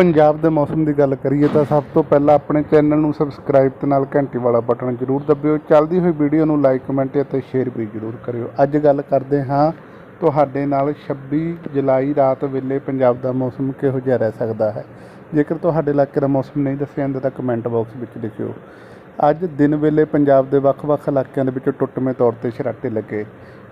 ਪੰਜਾਬ ਦੇ ਮੌਸਮ ਦੀ ਗੱਲ ਕਰੀਏ ਤਾਂ ਸਭ ਤੋਂ ਪਹਿਲਾਂ ਆਪਣੇ ਚੈਨਲ ਨੂੰ ਸਬਸਕ੍ਰਾਈਬ ਤੇ ਨਾਲ ਘੰਟੀ ਵਾਲਾ ਬਟਨ ਜ਼ਰੂਰ ਦਬਿਓ। ਚੱਲਦੀ ਹੋਈ ਵੀਡੀਓ ਨੂੰ ਲਾਈਕ, ਕਮੈਂਟ ਅਤੇ ਸ਼ੇਅਰ ਵੀ ਜ਼ਰੂਰ ਕਰਿਓ। ਅੱਜ ਗੱਲ ਕਰਦੇ ਹਾਂ ਤੁਹਾਡੇ ਨਾਲ 26 ਜੁਲਾਈ ਰਾਤ ਵੇਲੇ ਪੰਜਾਬ ਦਾ ਮੌਸਮ ਕਿਹੋ ਜਿਹਾ ਰਹਿ ਸਕਦਾ ਹੈ? ਜੇਕਰ ਤੁਹਾਡੇ ਇਲਾਕੇ ਦਾ ਮੌਸਮ ਨਹੀਂ ਦੱਸਿਆ ਜਾਂਦਾ ਤਾਂ ਕਮੈਂਟ ਬਾਕਸ ਵਿੱਚ ਲਿਖਿਓ। ਅੱਜ ਦਿਨ ਵੇਲੇ ਪੰਜਾਬ ਦੇ ਵੱਖ-ਵੱਖ ਇਲਾਕਿਆਂ ਦੇ ਵਿੱਚ ਟੁੱਟਵੇਂ ਤੌਰ ਤੇ ਛਰਾਟੇ ਲੱਗੇ।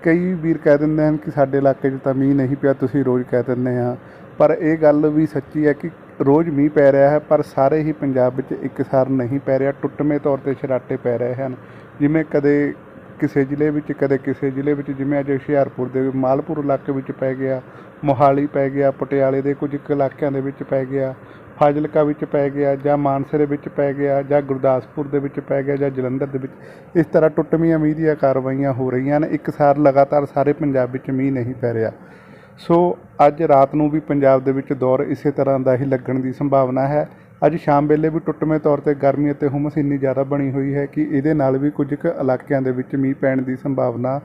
ਕਈ ਵੀਰ ਕਹਿ ਦਿੰਦੇ ਹਨ ਕਿ ਸਾਡੇ ਇਲਾਕੇ 'ਚ ਤਾਂ ਮੀਂਹ ਨਹੀਂ ਪਿਆ, ਤੁਸੀਂ ਰੋਜ਼ ਕਹਿ ਦਿੰਦੇ ਆ ਪਰ ਇਹ ਗੱਲ ਵੀ ਸੱਚੀ ਹੈ ਕਿ ਰੋਜ਼ ਮੀਂਹ ਪੈ ਰਿਹਾ ਹੈ, ਪਰ ਸਾਰੇ ਹੀ ਪੰਜਾਬ ਵਿੱਚ ਇੱਕਸਾਰ ਨਹੀਂ ਪੈ ਰਿਹਾ। ਟੁੱਟਵੇਂ ਤੌਰ ਤੇ ਛਰਾਟੇ ਪੈ ਰਹੇ ਹਨ। ਜਿਵੇਂ ਕਦੇ ਕਿਸੇ ਜ਼ਿਲ੍ਹੇ ਵਿੱਚ, ਕਦੇ ਕਿਸੇ ਜ਼ਿਲ੍ਹੇ ਵਿੱਚ, ਜਿਵੇਂ ਅੱਜ ਹੁਸ਼ਿਆਰਪੁਰ ਦੇ ਮਾਲਪੁਰ ਇਲਾਕੇ ਵਿੱਚ ਪੈ ਗਿਆ, ਮੋਹਾਲੀ ਪੈ ਗਿਆ, ਪਟਿਆਲੇ ਦੇ ਕੁਝ ਕੁ ਇਲਾਕਿਆਂ ਦੇ ਵਿੱਚ ਪੈ ਗਿਆ, ਫਾਜ਼ਿਲਕਾ ਵਿੱਚ ਪੈ ਗਿਆ, ਜਾਂ ਮਾਨਸੇ ਦੇ ਵਿੱਚ ਪੈ ਗਿਆ, ਜਾਂ ਗੁਰਦਾਸਪੁਰ ਦੇ ਵਿੱਚ ਪੈ ਗਿਆ, ਜਾਂ ਜਲੰਧਰ ਦੇ ਵਿੱਚ, ਇਸ ਤਰ੍ਹਾਂ ਟੁੱਟਵੀਆਂ ਮੀਂਹ ਦੀਆਂ ਕਾਰਵਾਈਆਂ ਹੋ ਰਹੀਆਂ ਨੇ ਇੱਕ ਸਾਰ ਲਗਾਤਾਰ ਸਾਰੇ ਪੰਜਾਬ ਵਿੱਚ ਮੀਂਹ ਨਹੀਂ ਪੈ ਰਿਹਾ। ਸੋ ਅੱਜ ਰਾਤ ਨੂੰ ਵੀ ਪੰਜਾਬ ਦੇ ਵਿੱਚ ਦੌਰ ਇਸੇ ਤਰ੍ਹਾਂ ਦਾ ਹੀ ਲੱਗਣ ਦੀ ਸੰਭਾਵਨਾ ਹੈ। ਅੱਜ ਸ਼ਾਮ ਵੇਲੇ ਵੀ ਟੁੱਟਵੇਂ ਤੌਰ ਤੇ ਗਰਮੀ ਅਤੇ ਹੁਮਸ ਇੰਨੀ ਜ਼ਿਆਦਾ ਬਣੀ ਹੋਈ ਹੈ ਕਿ ਇਹਦੇ ਨਾਲ ਵੀ ਕੁਝ ਕੁ ਇਲਾਕਿਆਂ ਦੇ ਵਿੱਚ ਮੀਂਹ ਪੈਣ ਦੀ ਸੰਭਾਵਨਾ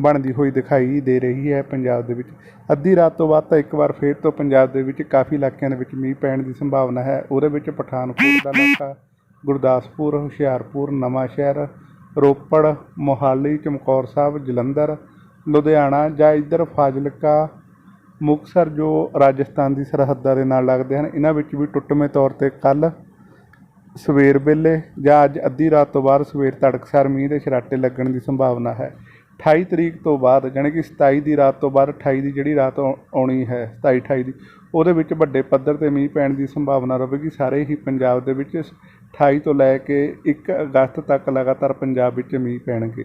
ਬਣਦੀ ਹੋਈ ਦਿਖਾਈ ਦੇ ਰਹੀ ਹੈ ਪੰਜਾਬ ਦੇ ਵਿੱਚ। ਅੱਧੀ ਰਾਤ ਤੋਂ ਬਾਅਦ ਤਾਂ ਇੱਕ ਵਾਰ ਫੇਰ ਤੋਂ ਪੰਜਾਬ ਦੇ ਵਿੱਚ ਕਾਫੀ ਇਲਾਕਿਆਂ ਦੇ ਵਿੱਚ ਮੀਂਹ ਪੈਣ ਦੀ ਸੰਭਾਵਨਾ ਹੈ। ਉਹਦੇ ਵਿੱਚ ਪਠਾਨਕੋਟ ਦਾ ਇਲਾਕਾ, ਗੁਰਦਾਸਪੁਰ, ਹੁਸ਼ਿਆਰਪੁਰ ਨਵਾਂਸ਼ਹਿਰ ਰੋਪੜ, ਮੋਹਾਲੀ, ਚਮਕੌਰ ਸਾਹਿਬ, ਜਲੰਧਰ, ਲੁਧਿਆਣਾ ਜਾਂ ਇੱਧਰ ਫਾਜ਼ਿਲਕਾ ਮੁਕਤਸਰ ਜੋ ਰਾਜਸਥਾਨ ਦੀ ਸਰਹੱਦਾਂ ਦੇ ਨਾਲ ਲੱਗਦੇ ਹਨ, ਇਹਨਾਂ ਵਿੱਚ ਵੀ ਟੁੱਟਵੇਂ ਤੌਰ ਤੇ ਕੱਲ ਸਵੇਰ ਵੇਲੇ ਜਾਂ ਅੱਜ ਅੱਧੀ ਰਾਤ ਤੋਂ ਬਾਅਦ ਸਵੇਰ ਤੜਕਸਾਰ ਮੀਂਹ ਦੇ ਛਰਾਟੇ ਲੱਗਣ ਦੀ ਸੰਭਾਵਨਾ ਹੈ। 28 ਤਰੀਕ ਤੋਂ ਬਾਅਦ, ਜਾਣੀ ਕਿ 27 ਦੀ ਰਾਤ ਤੋਂ ਬਾਅਦ 28 ਦੀ ਜਿਹੜੀ ਰਾਤ ਆਉ- ਆਉਣੀ ਹੈ 27 28 ਦੀ, ਉਹਦੇ ਵਿੱਚ ਵੱਡੇ ਪੱਧਰ ਤੇ ਮੀਂਹ ਪੈਣ ਦੀ ਸੰਭਾਵਨਾ ਰਹੇਗੀ। ਸਾਰੇ ਹੀ ਪੰਜਾਬ ਦੇ ਵਿੱਚ 28 ਤੋਂ ਲੈ ਕੇ 1 ਅਗਸਤ ਤੱਕ ਲਗਾਤਾਰ ਪੰਜਾਬ ਵਿੱਚ ਮੀਂਹ ਪੈਣਗੇ।